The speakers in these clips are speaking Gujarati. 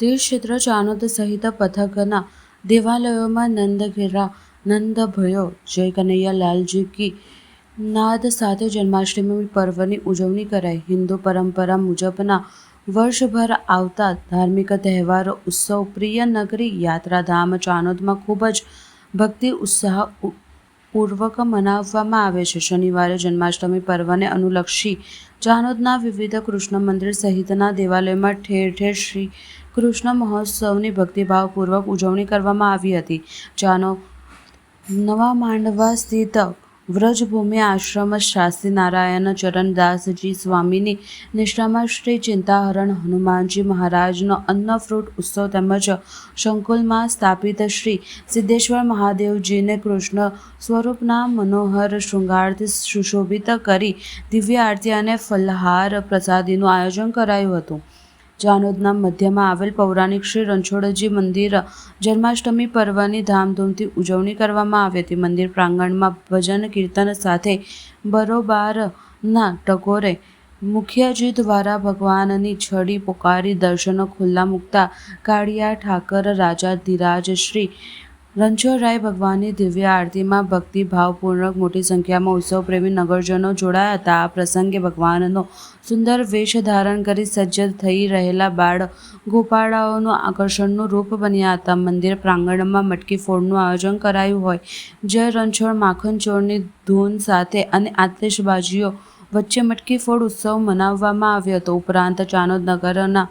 તીર્થક્ષેત્ર ચાણોદ સહિત પથકના દેવાલયોમાં નંદઘેરા નંદ ભયો જય કનૈયા, લાલજી કી નાદ સાથે જન્માષ્ટમી પર્વની ઉજવણી કરાઈ. હિન્દુ પરંપરા મુજબના વર્ષભર આવતા ધાર્મિક તહેવારો, ઉત્સવ, પ્રિય નગરી, યાત્રાધામ ચાણોદમાં ખૂબ જ ભક્તિ, ઉત્સાહ પૂર્વક મનાવવામાં આવે છે. શનિવારે જન્માષ્ટમી પર્વને અનુલક્ષી જાનોદના વિવિધ કૃષ્ણ મંદિર સહિતના દેવાલયમાં ઠેર ઠેર શ્રી કૃષ્ણ મહોત્સવની ભક્તિભાવપૂર્વક ઉજવણી કરવામાં આવી હતી. જાનો નવા માંડવા સ્થિત વ્રજભૂમિ આશ્રમ શાસ્ત્રી નારાયણ ચરણદાસજી સ્વામીની નિષ્ઠામાં શ્રી ચિંતાહરણ હનુમાનજી મહારાજનો અન્ન ફ્રૂટ ઉત્સવ તેમજ સંકુલમાં સ્થાપિત શ્રી સિદ્ધેશ્વર મહાદેવજીને કૃષ્ણ સ્વરૂપના મનોહર શૃંગારથી સુશોભિત કરી દિવ્ય આરતી અને ફલહાર પ્રસાદીનું આયોજન કરાયું હતું. જાનોદના મધ્યમાં આવેલ પૌરાણિક શ્રી રણછોડજી મંદિર, જન્માષ્ટમી પર્વની ધામધૂમથી ઉજવણી કરવામાં આવી હતી મંદિર પ્રાંગણમાં ભજન કીર્તન સાથે બરોબારના ટકોરે મુખિયાજી દ્વારા ભગવાનની છડી પોકારી દર્શનો ખુલ્લા મૂકતા કાળિયા ઠાકર, રાજા ધીરાજ, શ્રી રણછોડરાય ભગવાનની દિવ્ય આરતીમાં ભક્તિભાવપૂર્વક મોટી સંખ્યામાં ઉત્સવ પ્રેમી નગરજનો જોડાયા હતા. આ પ્રસંગે ભગવાનનો સુંદર વેશ ધારણ કરી સજ્જ થઈ રહેલા બાળ ગોપાળાઓનું આકર્ષણનું રૂપ બન્યા હતા. મંદિર પ્રાંગણમાં મટકી ફોડનું આયોજન કરાયું હોય, જય રણછોડ માખણ ચોરની ધૂન સાથે અને આતશબાજીઓ વચ્ચે મટકી ફોડ ઉત્સવ મનાવવામાં આવ્યો હતો. ઉપરાંત ચાણોદ નગરના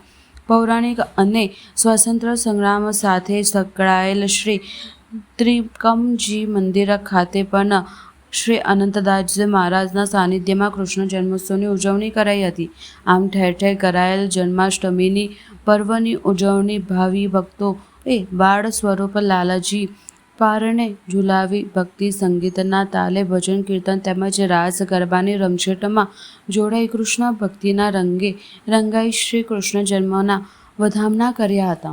પૌરાણિક અને સ્વતંત્ર સંગ્રામ સાથે સંકળાયેલ શ્રી ત્રિકમજી મંદિર ખાતે પણ શ્રી અનંતદાસજી મહારાજના સાનિધ્યમાં કૃષ્ણ જન્મોત્સવની ઉજવણી કરાઈ હતી. આમ ઠેર ઠેર કરાયેલ જન્માષ્ટમીની પર્વની ઉજવણી ભાવિ ભક્તો એ બાળ સ્વરૂપ લાલાજી પારણે ઝુલાવી ભક્તિ સંગીતના તાલે ભજન કીર્તન તેમજ રાસ ગરબાની રમઝટમાં જોડાઈ કૃષ્ણ ભક્તિના રંગે રંગાઈ શ્રી કૃષ્ણ જન્મના વધામણા કર્યા હતા.